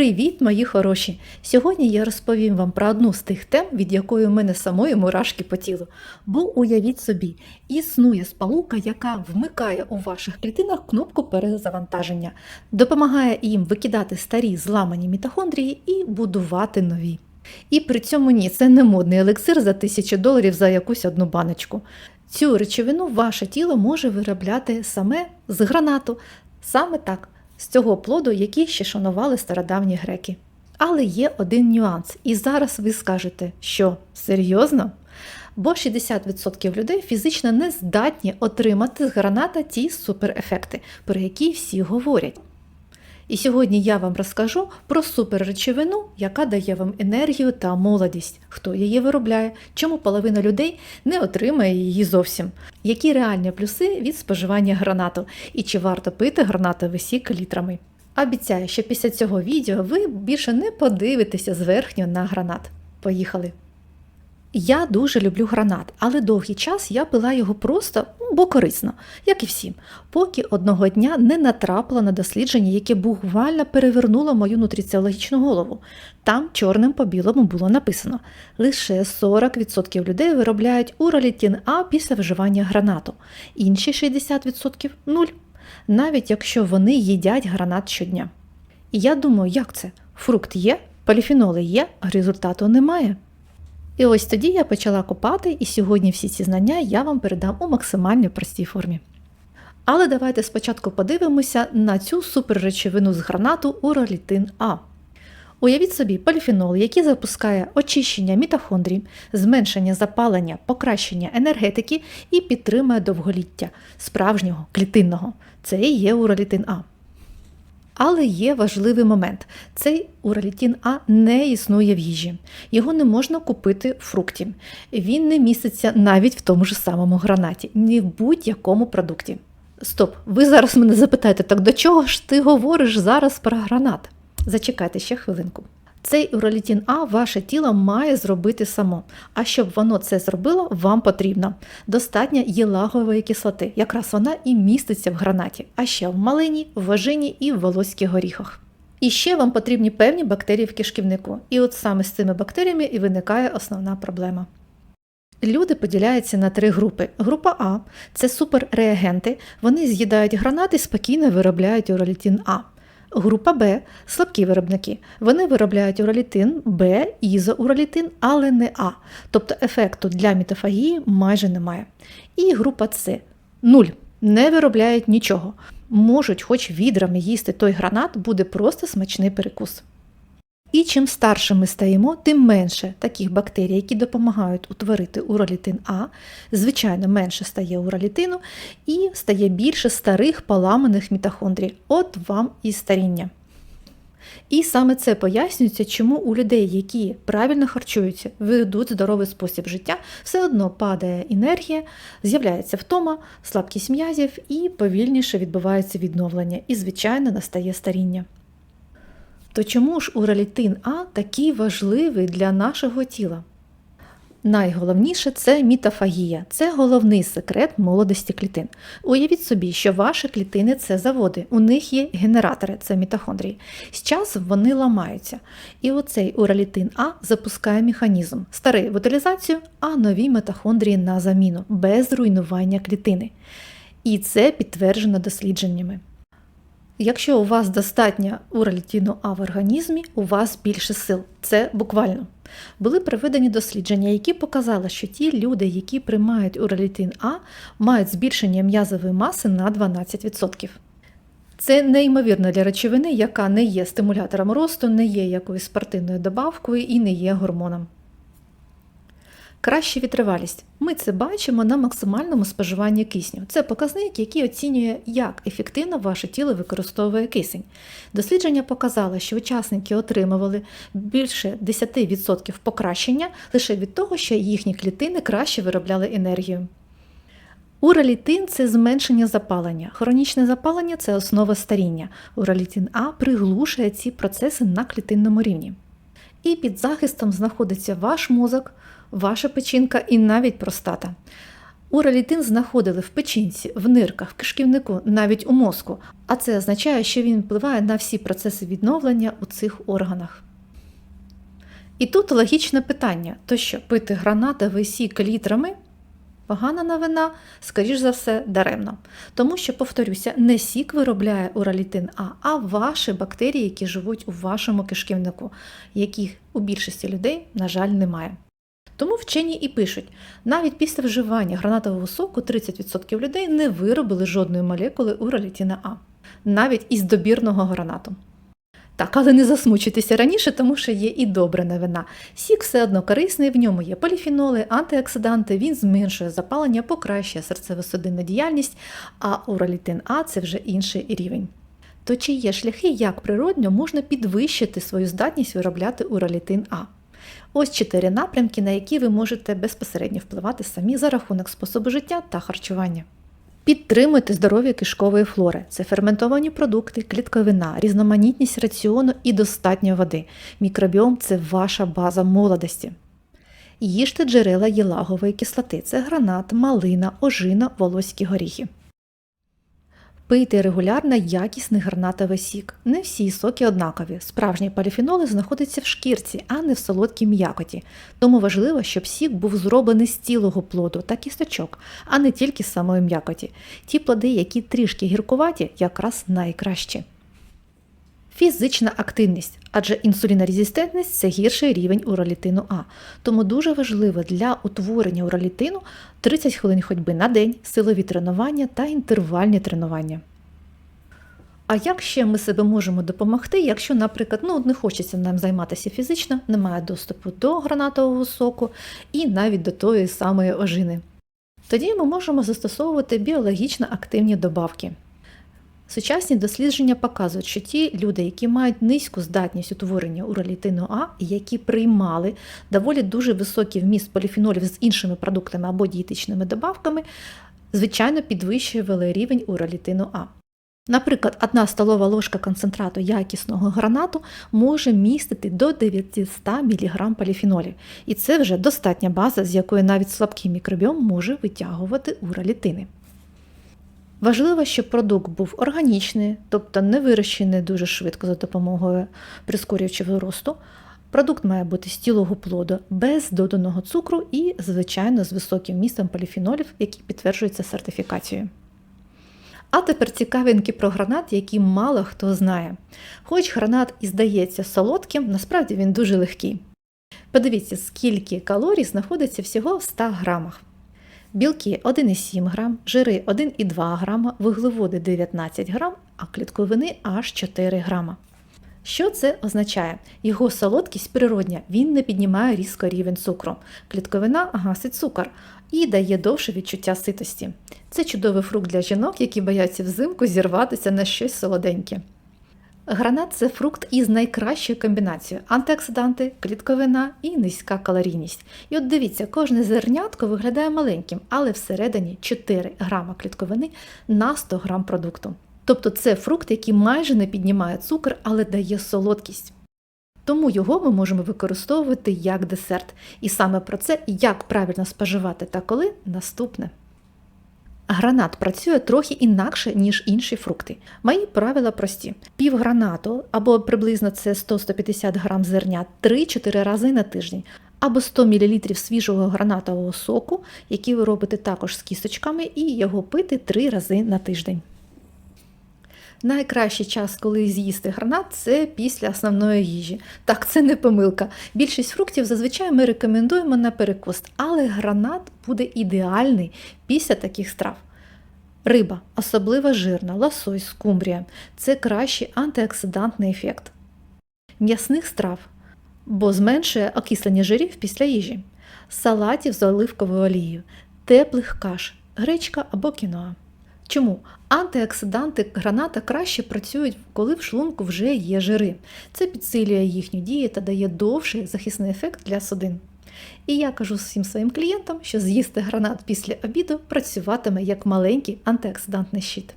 Привіт, мої хороші! Сьогодні я розповім вам про одну з тих тем, від якої у мене самої мурашки по тілу. Бо уявіть собі, існує сполука, яка вмикає у ваших клітинах кнопку перезавантаження, допомагає їм викидати старі зламані мітохондрії і будувати нові. І при цьому ні, це не модний елексир за тисячу доларів за якусь одну баночку. Цю речовину ваше тіло може виробляти саме з гранату, саме так, з цього плоду, який ще шанували стародавні греки. Але є один нюанс, і зараз ви скажете, що серйозно? Бо 60% людей фізично не здатні отримати з граната ті суперефекти, про які всі говорять. І сьогодні я вам розкажу про суперречовину, яка дає вам енергію та молодість, хто її виробляє, чому половина людей не отримає її зовсім, які реальні плюси від споживання гранату і чи варто пити гранатовий сік літрами. Обіцяю, що після цього відео ви більше не подивитеся зверхньо на гранат. Поїхали! Я дуже люблю гранат, але довгий час я пила його просто, ну, бо корисно, як і всім, поки одного дня не натрапила на дослідження, яке буквально перевернуло мою нутриціологічну голову. Там чорним по білому було написано: лише 40% людей виробляють уралітін А після вживання гранату, інші 60% нуль, навіть якщо вони їдять гранат щодня. І я думаю, як це? Фрукт є, поліфеноли є, а результату немає. І ось тоді я почала копати, і сьогодні всі ці знання я вам передам у максимально простій формі. Але давайте спочатку подивимося на цю суперречовину з гранату уролітин А. Уявіть собі поліфенол, який запускає очищення мітохондрій, зменшення запалення, покращення енергетики і підтримує довголіття справжнього клітинного. Це і є уролітин А. Але є важливий момент: цей уралітін А не існує в їжі. Його не можна купити в фрукті. Він не міститься навіть в тому ж самому гранаті, ні в будь-якому продукті. Стоп, ви зараз мене запитаєте, так до чого ж ти говориш зараз про гранат? Зачекайте ще хвилинку. Цей уралітін А ваше тіло має зробити само. А щоб воно це зробило, вам потрібно достатньо єлагової кислоти. Якраз вона і міститься в гранаті, а ще в малині, в важині і в волоських горіхах. І ще вам потрібні певні бактерії в кишківнику. І от саме з цими бактеріями і виникає основна проблема. Люди поділяються на три групи. Група А це суперреагенти, вони з'їдають гранат і спокійно виробляють уралітін А. Група Б слабкі виробники. Вони виробляють уралітин Б, ізоуралітин, але не А. Тобто ефекту для мітофагії майже немає. І група С нуль. Не виробляють нічого. Можуть, хоч відрами їсти той гранат, буде просто смачний перекус. І чим старше ми стаємо, тим менше таких бактерій, які допомагають утворити уралітин А, звичайно, менше стає уралітину і стає більше старих поламаних мітохондрій. От вам і старіння. І саме це пояснюється, чому у людей, які правильно харчуються, ведуть здоровий спосіб життя, все одно падає енергія, з'являється втома, слабкість м'язів і повільніше відбувається відновлення, і, звичайно, настає старіння. То чому ж уралітин А такий важливий для нашого тіла? Найголовніше це мітофагія, це головний секрет молодості клітин. Уявіть собі, що ваші клітини це заводи, у них є генератори, це мітохондрії. З часом вони ламаються. І оцей уралітин А запускає механізм старий в утилізацію, а нові мітохондрії на заміну, без руйнування клітини. І це підтверджено дослідженнями. Якщо у вас достатньо уралітіну А в організмі, у вас більше сил. Це буквально. Були проведені дослідження, які показали, що ті люди, які приймають уралітин А, мають збільшення м'язової маси на 12%. Це неймовірно для речовини, яка не є стимулятором росту, не є якоюсь спортивною добавкою і не є гормоном. Краща витривалість. Ми це бачимо на максимальному споживанні кисню. Це показник, який оцінює, як ефективно ваше тіло використовує кисень. Дослідження показало, що учасники отримували більше 10% покращення лише від того, що їхні клітини краще виробляли енергію. Уралітин це зменшення запалення. Хронічне запалення це основа старіння. Уралітин А приглушує ці процеси на клітинному рівні. І під захистом знаходиться ваш мозок, ваша печінка і навіть простата. Уралітин знаходили в печінці, в нирках, в кишківнику, навіть у мозку, а це означає, що він впливає на всі процеси відновлення у цих органах. І тут логічне питання: то що пити гранатовий сік літрами? Погана новина, скоріш за все, даремно. Тому що, повторюся, не сік виробляє уралітин А, а ваші бактерії, які живуть у вашому кишківнику, яких у більшості людей, на жаль, немає. Тому вчені і пишуть, навіть після вживання гранатового соку 30% людей не виробили жодної молекули уралітина А, навіть із добірного гранату. Так, але не засмучуйтеся раніше, тому що є і добра новина. Сік все одно корисний, в ньому є поліфеноли, антиоксиданти, він зменшує запалення, покращує серцево-судинну діяльність, а уралітин А це вже інший рівень. То чи є шляхи, як природньо можна підвищити свою здатність виробляти уралітин А? Ось чотири напрямки, на які ви можете безпосередньо впливати самі за рахунок способу життя та харчування. Підтримуйте здоров'я кишкової флори. Це ферментовані продукти, клітковина, різноманітність раціону і достатньо води. Мікробіом це ваша база молодості. Їжте джерела єлагової кислоти це гранат, малина, ожина, волоські горіхи. Пийте регулярно якісний гранатовий сік. Не всі соки однакові. Справжні поліфеноли знаходяться в шкірці, а не в солодкій м'якоті. Тому важливо, щоб сік був зроблений з цілого плоду та кісточок, а не тільки з самої м'якоті. Ті плоди, які трішки гіркуваті, якраз найкращі. Фізична активність, адже інсулінорезистентність це гірший рівень уралітину А. Тому дуже важливо для утворення уралітину 30 хвилин ходьби на день, силові тренування та інтервальні тренування. А як ще ми себе можемо допомогти, якщо, наприклад, ну, не хочеться нам займатися фізично, немає доступу до гранатового соку і навіть до тої самої ожини? Тоді ми можемо застосовувати біологічно активні добавки. Сучасні дослідження показують, що ті люди, які мають низьку здатність утворення уралітину А, і які приймали доволі дуже високий вміст поліфенолів з іншими продуктами або дієтичними добавками, звичайно підвищували рівень уралітину А. Наприклад, одна столова ложка концентрату якісного гранату може містити до 900 мг поліфенолів, і це вже достатня база, з якої навіть слабкий мікробіом може витягувати уралітини. Важливо, щоб продукт був органічний, тобто не вирощений дуже швидко за допомогою прискорювачів росту. Продукт має бути з цілого плоду, без доданого цукру і, звичайно, з високим містом поліфенолів, які підтверджуються сертифікацією. А тепер цікавинки про гранат, які мало хто знає. Хоч гранат і здається солодким, насправді він дуже легкий. Подивіться, скільки калорій знаходиться всього в 100 грамах. Білки 1,7 грам, жири 1,2 грама, вуглеводи 19 грам, а клітковини аж 4 грама. Що це означає? Його солодкість природня, він не піднімає різко рівень цукру. Клітковина гасить цукор і дає довше відчуття ситості. Це чудовий фрукт для жінок, які бояться взимку зірватися на щось солоденьке. Гранат це фрукт із найкращою комбінацією антиоксиданти, клітковина і низька калорійність. І от дивіться, кожне зернятко виглядає маленьким, але всередині 4 грама клітковини на 100 грам продукту. Тобто це фрукт, який майже не піднімає цукор, але дає солодкість. Тому його ми можемо використовувати як десерт. І саме про це, як правильно споживати та коли наступне. Гранат працює трохи інакше, ніж інші фрукти. Мої правила прості: пів гранату або приблизно це 100-150 грам зерня 3-4 рази на тиждень, або 100 мл свіжого гранатового соку, який ви робите також з кісточками, і його пити 3 рази на тиждень. Найкращий час, коли з'їсти гранат, це після основної їжі. Так, це не помилка. Більшість фруктів зазвичай ми рекомендуємо на перекус, але гранат буде ідеальний після таких страв. Риба, особливо жирна, лосось, скумбрія це кращий антиоксидантний ефект. М'ясних страв, бо зменшує окислення жирів після їжі, салатів з оливковою олією, теплих каш, гречка або кіноа. Чому? Антиоксиданти граната краще працюють, коли в шлунку вже є жири. Це підсилює їхню дію та дає довший захисний ефект для судин. І я кажу всім своїм клієнтам, що з'їсти гранат після обіду працюватиме як маленький антиоксидантний щит.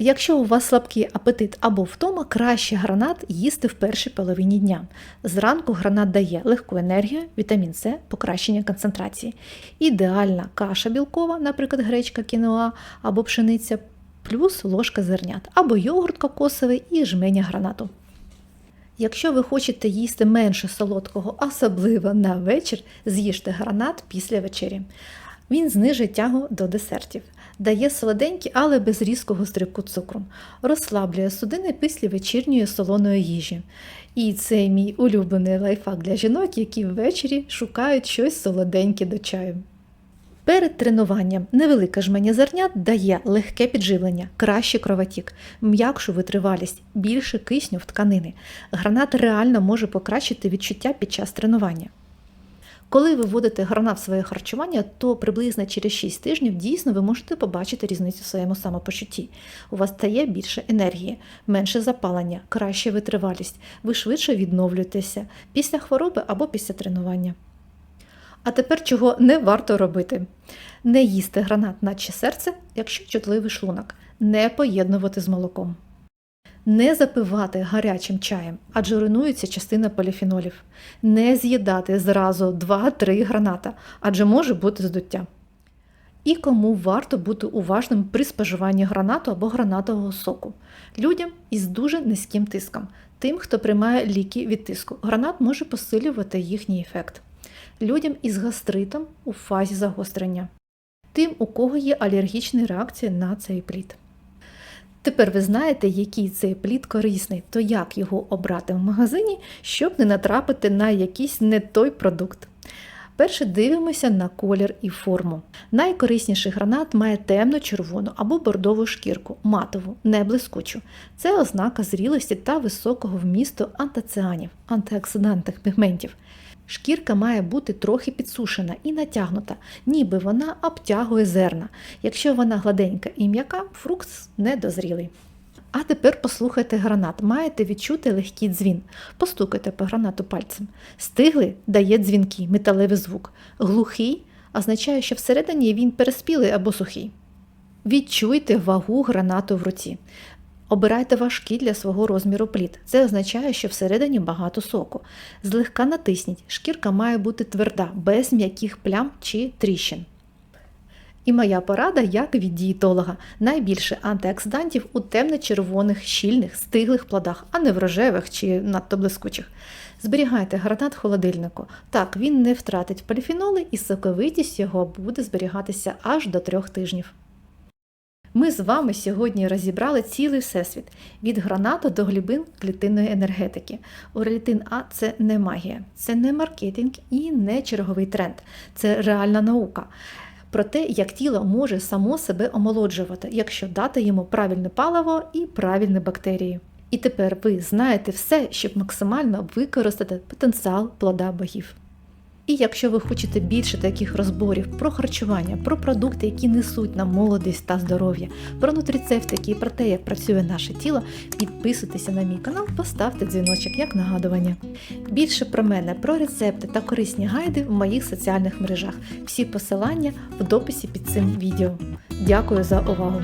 Якщо у вас слабкий апетит або втома, краще гранат їсти в першій половині дня. Зранку гранат дає легку енергію, вітамін С, покращення концентрації. Ідеальна каша білкова, наприклад, гречка кіноа або пшениця, плюс ложка зернят, або йогурт кокосовий і жменя гранату. Якщо ви хочете їсти менше солодкого, особливо на вечір, з'їжте гранат після вечері. Він знижує тягу до десертів, дає солоденький, але без різкого стрибку цукру, розслаблює судини після вечірньої солоної їжі. І це мій улюблений лайфхак для жінок, які ввечері шукають щось солоденьке до чаю. Перед тренуванням невелика жменя зернят дає легке підживлення, кращий кровотік, м'якшу витривалість, більше кисню в тканини. Гранат реально може покращити відчуття під час тренування. Коли ви вводите гранат в своє харчування, то приблизно через 6 тижнів дійсно ви можете побачити різницю в своєму самопочутті. У вас стає більше енергії, менше запалення, краща витривалість, ви швидше відновлюєтеся після хвороби або після тренування. А тепер чого не варто робити? Не їсти гранат наче серце, якщо чутливий шлунок, не поєднувати з молоком. Не запивати гарячим чаєм, адже руйнується частина поліфенолів. Не з'їдати зразу 2-3 граната, адже може бути здуття. І кому варто бути уважним при споживанні гранату або гранатового соку. Людям із дуже низьким тиском, тим, хто приймає ліки від тиску. Гранат може посилювати їхній ефект. Людям із гастритом у фазі загострення, тим, у кого є алергічні реакції на цей плід. Тепер ви знаєте, який цей плід корисний, то як його обрати в магазині, щоб не натрапити на якийсь не той продукт. Перше дивимося на колір і форму. Найкорисніший гранат має темно-червону або бордову шкірку, матову, не блискучу. Це ознака зрілості та високого вмісту антоціанів, антиоксидантних пігментів. Шкірка має бути трохи підсушена і натягнута, ніби вона обтягує зерна. Якщо вона гладенька і м'яка, фрукт недозрілий. А тепер послухайте гранат. Маєте відчути легкий дзвін. Постукайте по гранату пальцем. Стиглий дає дзвінкий, металевий звук. Глухий означає, що всередині він переспілий або сухий. Відчуйте вагу гранату в руці. Обирайте важкий для свого розміру плід. Це означає, що всередині багато соку. Злегка натисніть, шкірка має бути тверда, без м'яких плям чи тріщин. І моя порада як від дієтолога. Найбільше антиоксидантів у темно-червоних, щільних, стиглих плодах, а не в рожевих чи надто блискучих. Зберігайте гранат холодильнику. Так, він не втратить поліфеноли і соковитість його буде зберігатися аж до трьох тижнів. Ми з вами сьогодні розібрали цілий всесвіт від гранату до глибин клітинної енергетики. Урелітин А це не магія, це не маркетинг і не черговий тренд, це реальна наука. Про те, як тіло може само себе омолоджувати, якщо дати йому правильне паливо і правильні бактерії. І тепер ви знаєте все, щоб максимально використати потенціал плода богів. І якщо ви хочете більше таких розборів про харчування, про продукти, які несуть нам молодість та здоров'я, про нутрицептики і про те, як працює наше тіло, підписуйтеся на мій канал, поставте дзвіночок як нагадування. Більше про мене, про рецепти та корисні гайди в моїх соціальних мережах. Всі посилання в дописі під цим відео. Дякую за увагу!